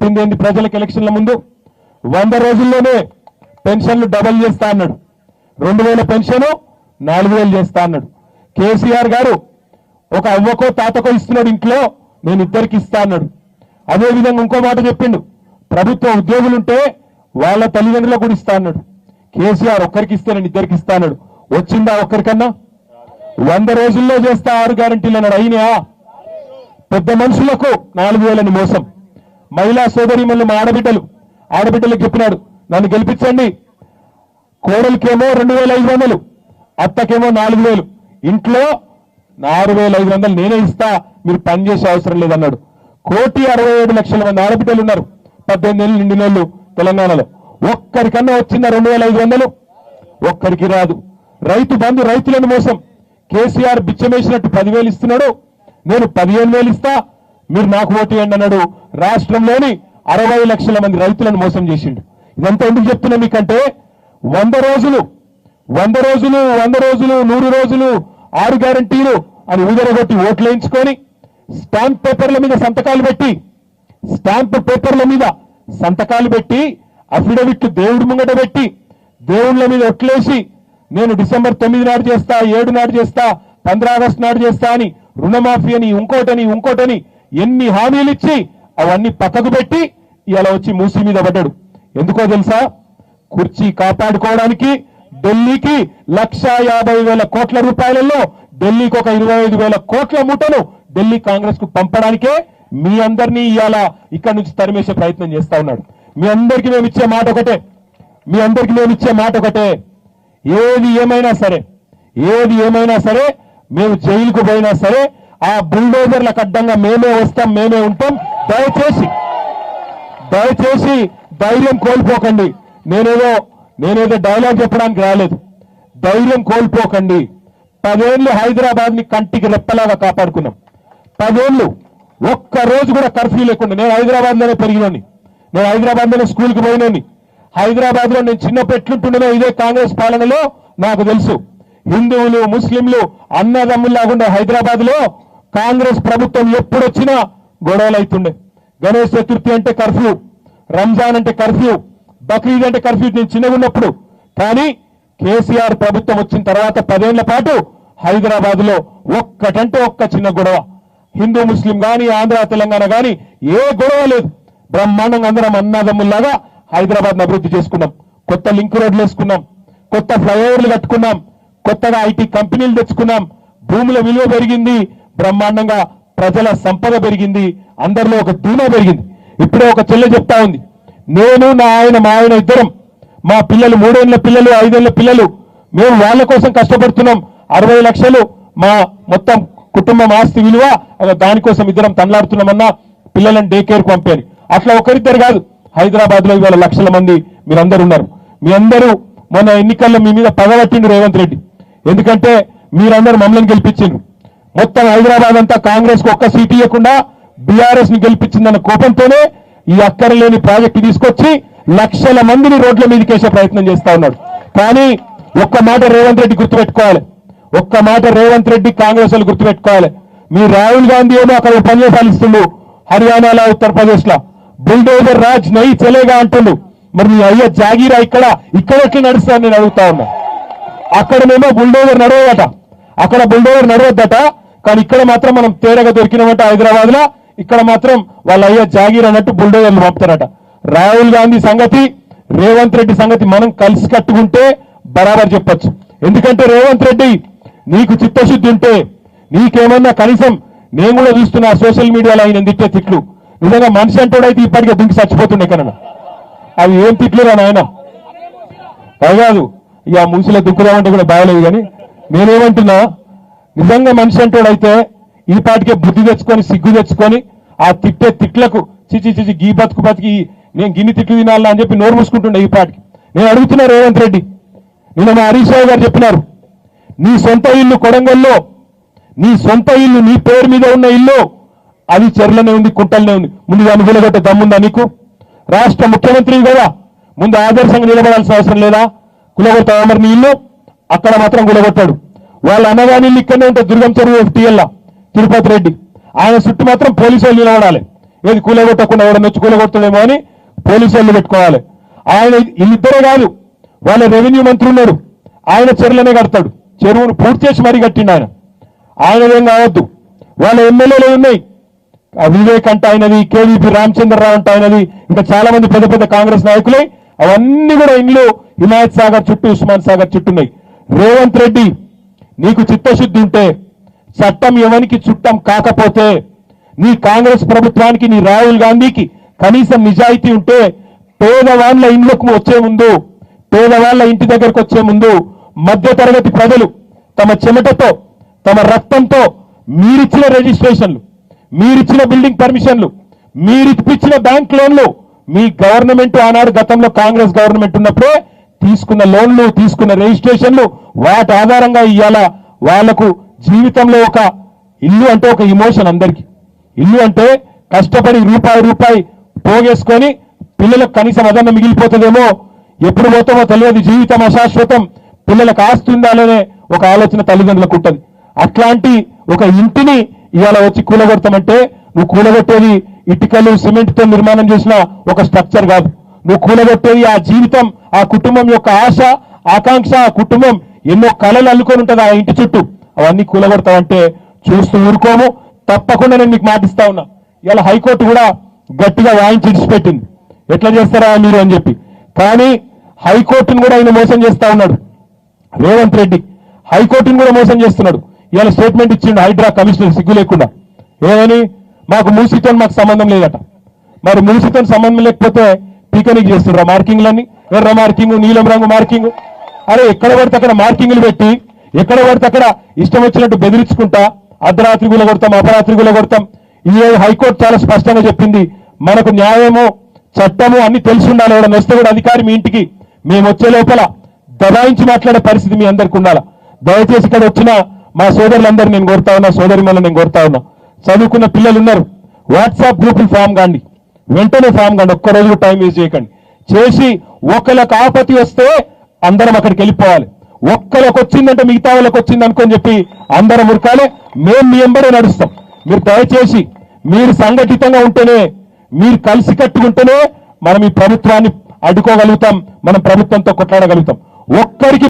చెప్పింది ఏంటి ప్రజలకు ఎలక్షన్ల ముందు? వంద రోజుల్లోనే పెన్షన్లు డబల్ చేస్తా అన్నాడు. రెండు వేల పెన్షన్ నాలుగు వేలు చేస్తా అన్నాడు. కేసీఆర్ గారు ఒక అవ్వకో తాతకో ఇస్తున్నాడు ఇంట్లో నేను ఇద్దరికి ఇస్తా అన్నాడు. అదేవిధంగా ఇంకో మాట చెప్పిండు. ప్రభుత్వ ఉద్యోగులుంటే వాళ్ళ తల్లిదండ్రులకు కూడా ఇస్తా అన్నాడు. కేసీఆర్ ఒక్కరికి ఇస్తే నేను ఇద్దరికి ఇస్తా అన్నాడు. వచ్చిందా ఒక్కరికన్నా? వంద రోజుల్లో చేస్తా ఆరు గ్యారంటీలు అన్నాడు. అయినా పెద్ద మనుషులకు నాలుగు వేలని మోసం. మహిళా సోదరిమల్లు మా ఆడబిడ్డలు. ఆడబిడ్డలకు చెప్పినాడు నన్ను గెలిపించండి. కోడలికేమో రెండు వేల ఐదు వందలు అత్తకేమో నాలుగు వేలు. ఇంట్లో ఆరు వేల ఐదు వందలు నేనే ఇస్తా మీరు పని చేసే అవసరం లేదన్నాడు. కోటి అరవై ఏడు లక్షల మంది ఆడబిడ్డలు ఉన్నారు పద్దెనిమిది ఏళ్ళు నిండిన వాళ్ళు తెలంగాణలో. ఒక్కరికన్నా వచ్చిందా రెండు వేల ఐదు వందలు? ఒక్కరికి రాదు. రైతు బంధు రైతులను మోసం. కేసీఆర్ బిచ్చమేసినట్టు పదివేలు ఇస్తున్నాడు నేను పదిహేను వేలు ఇస్తా మీరు నాకు ఓటు వేయండి అన్నాడు. రాష్ట్రంలోని అరవై లక్షల మంది రైతులను మోసం చేసిండు. ఇదంతా ఎందుకు చెప్తున్నా మీకంటే వంద రోజులు వంద రోజులు వంద రోజులు నూరు రోజులు ఆరు గ్యారంటీలు అని ఊదరగొట్టి ఓట్లు వేయించుకొని స్టాంప్ పేపర్ల మీద సంతకాలు పెట్టి స్టాంప్ పేపర్ల మీద సంతకాలు పెట్టి అఫిడవిట్లు దేవుడి ముంగట పెట్టి దేవుళ్ళ మీద ఒట్లేసి నేను డిసెంబర్ తొమ్మిది నాడు చేస్తా ఏడు నాడు చేస్తా పంద్రా ఆగస్టు నాడు చేస్తా అని రుణమాఫీ అని ఇంకోటని ఇంకోటని ఎన్ని హామీలు ఇచ్చి అవన్నీ పక్కకు పెట్టి ఇలా వచ్చి మూసి మీద పడ్డాడు. ఎందుకో తెలుసా? కుర్చీ కాపాడుకోవడానికి ఢిల్లీకి లక్ష యాభై వేల కోట్ల రూపాయలలో ఢిల్లీకి ఒక ఇరవై ఐదు వేల కోట్ల మూటను ఢిల్లీ కాంగ్రెస్కు పంపడానికే మీ అందరినీ ఇవాళ ఇక్కడ నుంచి తరిమేసే ప్రయత్నం చేస్తా ఉన్నాడు. మీ అందరికీ మేము ఇచ్చే మాట ఒకటే. మీ అందరికీ మేము ఇచ్చే మాట ఒకటే. ఏది ఏమైనా సరే ఏది ఏమైనా సరే మేము జైలుకు పోయినా సరే ఆ బుల్డోజర్లకు అడ్డంగా మేమే వస్తాం మేమే ఉంటాం. దయచేసి దయచేసి ధైర్యం కోల్పోకండి. నేనేదో నేనేదో డైలాగ్ చెప్పడానికి రాలేదు. ధైర్యం కోల్పోకండి. పదేళ్ళు హైదరాబాద్ని కంటికి రెప్పలాగా కాపాడుకున్నాం. పదేళ్ళు ఒక్క రోజు కూడా కర్ఫ్యూ లేకుండా నేను హైదరాబాద్లోనే పెరిగినోని నేను హైదరాబాద్లోనే స్కూల్ పోయినోని హైదరాబాద్లో నేను చిన్న పెట్లుంటుండేనో ఇదే కాంగ్రెస్ పాలనలో నాకు తెలుసు. హిందువులు ముస్లింలు అన్నదమ్ముల్లాగుండే హైదరాబాద్లో కాంగ్రెస్ ప్రభుత్వం ఎప్పుడొచ్చినా గొడవలు అవుతుండే గణేష్ చతుర్థి అంటే కర్ఫ్యూ రంజాన్ అంటే కర్ఫ్యూ బక్రీద్ అంటే కర్ఫ్యూ నేను చిన్నగా ఉన్నప్పుడు. కానీ కేసీఆర్ ప్రభుత్వం వచ్చిన తర్వాత పదేళ్ళ పాటు హైదరాబాద్లో ఒక్కటంటే ఒక్క చిన్న గొడవ. హిందూ ముస్లిం కానీ ఆంధ్ర తెలంగాణ కానీ ఏ గొడవ లేదు. బ్రహ్మాండంగా అందరం అన్నాదమ్ముల్లాగా హైదరాబాద్ అభివృద్ధి చేసుకున్నాం. కొత్త లింక్ రోడ్లు వేసుకున్నాం. కొత్త ఫ్లైఓవర్లు కట్టుకున్నాం. కొత్తగా ఐటీ కంపెనీలు తెచ్చుకున్నాం. భూముల విలువ పెరిగింది. బ్రహ్మాండంగా ప్రజల సంపద పెరిగింది అందరిలో ఒక ధీమా పెరిగింది. ఇప్పుడే ఒక చెల్లె చెప్తా ఉంది నేను నా ఆయన మా ఆయన ఇద్దరం మా పిల్లలు మూడేళ్ళ పిల్లలు ఐదేళ్ళ పిల్లలు మేము వాళ్ళ కోసం కష్టపడుతున్నాం. అరవై లక్షలు మా మొత్తం కుటుంబం ఆస్తి విలువ అలా దానికోసం ఇద్దరం తనలాడుతున్నామన్నా పిల్లలను డే కేర్ పంపారు. అట్లా ఒకరిద్దరు కాదు హైదరాబాద్లో ఇవాళ లక్షల మంది మీరందరూ ఉన్నారు. మీ అందరూ మొన్న ఎన్నికల్లో మీ మీద పగబట్టిండు రేవంత్ రెడ్డి. ఎందుకంటే మీరందరూ మమ్మల్ని గెలిపించిండ్రు. మొత్తం హైదరాబాద్ అంతా కాంగ్రెస్కు ఒక్క సీట్ ఇవ్వకుండా బీఆర్ఎస్ని గెలిపించిందన్న కోపంతోనే ఈ అక్కరలేని ప్రాజెక్టు తీసుకొచ్చి లక్షల మందిని రోడ్ల మీదకేసే ప్రయత్నం చేస్తా ఉన్నాడు. కానీ ఒక్క మాట రేవంత్ రెడ్డి గుర్తుపెట్టుకోవాలి. ఒక్క మాట రేవంత్ రెడ్డి కాంగ్రెస్ వాళ్ళు గుర్తుపెట్టుకోవాలి. మీ రాహుల్ గాంధీ ఏమో అక్కడ ఉపన్యాసాలు హర్యానాలో ఉత్తరప్రదేశ్లో బుల్డోజర్ రాజ్ నై చలేగా అంటుండు. మరి మీ అయ్య జాగీరా ఇక్కడ? ఇక్కడ ఎట్లా నడుస్తాను నేను అడుగుతా ఉన్నా. అక్కడనేమో బుల్డోజర్ నడవదట. అక్కడ బుల్డోజర్ నడవద్దట. కానీ ఇక్కడ మాత్రం మనం తేరగా దొరికినామంటే హైదరాబాద్లో ఇక్కడ మాత్రం వాళ్ళ అయ్యా జాగీర్ అన్నట్టు బుల్డోజర్లు పంపుతారట. రాహుల్ గాంధీ సంగతి రేవంత్ రెడ్డి సంగతి మనం కలిసి కట్టుకుంటే బరాబర్ చెప్పొచ్చు. ఎందుకంటే రేవంత్ రెడ్డి నీకు చిత్తశుద్ధి ఉంటే నీకేమన్నా కనీసం నేను కూడా చూస్తున్నా సోషల్ మీడియాలో ఆయన తిట్టే తిట్లు. నిజంగా మనిషి అంటోడైతే ఇప్పటికే దుంకి చచ్చిపోతుండే కన్నా. అవి ఏం తిట్లురా నాయన? అది కాదు. ఇక ముసిలో మూసిలో దుక్కుదామంటే కూడా బాగలేదు కానీ నేనేమంటున్నా నిజంగా మనిషి అంటోడైతే ఈ పాటికే బుద్ధి తెచ్చుకొని సిగ్గు తెచ్చుకొని ఆ తిట్టే తిట్లకు చిచి చిచి గీ బతుకు బతికి నేను గిన్ని తిట్లు తినాలా అని చెప్పి నోరు మూసుకుంటుండే ఈ పాటికి. నేను అడుగుతున్నా రేవంత్ రెడ్డి నిన్న మా హరీష్ రావు గారు చెప్పినారు నీ సొంత ఇల్లు కొడంగల్లో నీ సొంత ఇల్లు నీ పేరు మీద ఉన్న ఇల్లు అది చెర్లనే ఉంది కుంటలనే ఉంది. ముందు దాన్ని వెలగొట్టే దమ్ముందా నీకు? రాష్ట్ర ముఖ్యమంత్రి కదా ముందు ఆదర్శంగా నిలబడాల్సిన అవసరం లేదా? కులగొట్ట మరి నీ ఇల్లు? అక్కడ మాత్రం కులగొట్టాడు వాళ్ళ అన్నదాని ఇక్కడనే ఉంటాయి దుర్గం చెరువు టీఎల్లా తిరుపతి రెడ్డి. ఆయన చుట్టూ మాత్రం పోలీసు వాళ్ళు నిలబడాలి. ఏది కూలగొట్టకుండా ఎవడన్నా వచ్చి కూలగొట్టడేమో అని పోలీసు వాళ్ళు పెట్టుకోవాలి. ఆయన వీళ్ళిద్దరే కాదు వాళ్ళ రెవెన్యూ మంత్రి ఉన్నాడు ఆయన చెరువులనే కడతాడు. చెరువును పూర్తి చేసి మరీ కట్టిండు ఆయన. ఆయన ఏం కావద్దు. వాళ్ళ ఎమ్మెల్యేలు ఉన్నాయి. ఆ వివేక్ అంటే ఆయనది కేవీపీ రామచంద్రరావు అంటే ఆయనది ఇంకా చాలా మంది పెద్ద పెద్ద కాంగ్రెస్ నాయకులే. అవన్నీ కూడా ఇండ్లు హిమాయత్ సాగర్ చుట్టూ ఉస్మాన్ సాగర్ చుట్టూ ఉన్నాయి. రేవంత్ రెడ్డి నీకు చిత్తశుద్ధి ఉంటే చట్టం ఎవరికి చుట్టం కాకపోతే నీ కాంగ్రెస్ ప్రభుత్వానికి నీ రాహుల్ గాంధీకి కనీసం నిజాయితీ ఉంటే పేదవాళ్ళ ఇండ్లకు వచ్చే ముందు పేదవాళ్ళ ఇంటి దగ్గరకు వచ్చే ముందు మధ్య తరగతి ప్రజలు తమ చెమటతో తమ రక్తంతో మీరిచ్చిన రిజిస్ట్రేషన్లు మీరిచ్చిన బిల్డింగ్ పర్మిషన్లు మీరిప్పించిన బ్యాంక్ లోన్లు మీ గవర్నమెంట్ ఆనాడు గతంలో కాంగ్రెస్ గవర్నమెంట్ ఉన్నప్పుడే తీసుకున్న లోన్లు తీసుకున్న రిజిస్ట్రేషన్లు వాటి ఆధారంగా ఇవాళ వాళ్ళకు జీవితంలో ఒక ఇల్లు అంటే ఒక ఇమోషన్ అందరికీ. ఇల్లు అంటే కష్టపడి రూపాయి రూపాయి పోగేసుకొని పిల్లలకు కనీసం అదన్న మిగిలిపోతుందేమో ఎప్పుడు పోతామో తెలియదు. జీవితం అశాశ్వతం. పిల్లలకు ఆస్తి ఉండాలనే ఒక ఆలోచన తల్లిదండ్రులకు ఉంటుంది. అట్లాంటి ఒక ఇంటిని ఇవాళ వచ్చి కూలగొడతామంటే నువ్వు కూలగొట్టేది ఇటుకలు సిమెంట్తో నిర్మాణం చేసిన ఒక స్ట్రక్చర్ కాదు. నువ్వు కూలగొట్టేది ఆ జీవితం ఆ కుటుంబం యొక్క ఆశ ఆకాంక్ష ఆ కుటుంబం ఎన్నో కళలు అల్లుకొని ఉంటుంది ఆ ఇంటి చుట్టూ. అవన్నీ కూలగొడతావంటే చూస్తూ ఊరుకోము. తప్పకుండా నేను మీకు మాటిస్తా ఉన్నా. ఇలా హైకోర్టు కూడా గట్టిగా వాయించి ఇడిచిపెట్టింది ఎట్లా చేస్తారా మీరు అని చెప్పి. కానీ హైకోర్టును కూడా ఆయన మోసం చేస్తా ఉన్నాడు. రేవంత్ రెడ్డి హైకోర్టును కూడా మోసం చేస్తున్నాడు. ఇవాళ స్టేట్మెంట్ ఇచ్చిండు హైడ్రా కమిషనర్ సిగ్గు లేకుండా. ఏమని? మాకు మూసితో మాకు సంబంధం లేదట. మరి మూసితో సంబంధం లేకపోతే పీకనిక్ చేస్తుండ్రా మార్కింగ్లన్నీ? ఎర్ర మార్కింగ్ నీలం రంగు మార్కింగ్. అరే ఎక్కడ పడితే అక్కడ మార్కింగ్లు పెట్టి ఎక్కడ పడితే అక్కడ ఇష్టం వచ్చినట్టు బెదిరించుకుంటా అర్ధరాత్రి గుల కొడతాం అపరాత్రి గుల కొడతాం. ఈ హైకోర్టు చాలా స్పష్టంగా చెప్పింది మనకు న్యాయము చట్టము అన్ని తెలిసి ఉండాలి ఎవడన్నా వస్తే కూడా అధికారి మీ ఇంటికి. మేము వచ్చే లోపల దబాయించి మాట్లాడే పరిస్థితి మీ అందరికి ఉండాలా? దయచేసి ఇక్కడ వచ్చిన మా సోదరులందరూ నేను కోరుతా ఉన్నా సోదరి నేను కోరుతా ఉన్నా. చదువుకున్న పిల్లలు ఉన్నారు వాట్సాప్ గ్రూపులు ఫామ్ కాండి. వెంటనే ఫామ్ కాండి. ఒక్కరోజు టైం వేస్ట్ చేయకండి. చేసి ఒకళ్ళకి ఆపతి వస్తే అందరం అక్కడికి వెళ్ళిపోవాలి. ఒక్కరికి వచ్చిందంటే మిగతా వాళ్ళకి వచ్చింది అనుకొని చెప్పి అందరం ఉరకాలి. మేము మీ ఎంబడే నడుస్తాం. మీరు దయచేసి మీరు సంఘటితంగా ఉంటేనే మీరు కలిసి కట్టుకుంటేనే మనం ఈ ప్రభుత్వాన్ని అడ్డుకోగలుగుతాం మనం ప్రభుత్వంతో కొట్లాడగలుగుతాం. ఒక్కరికి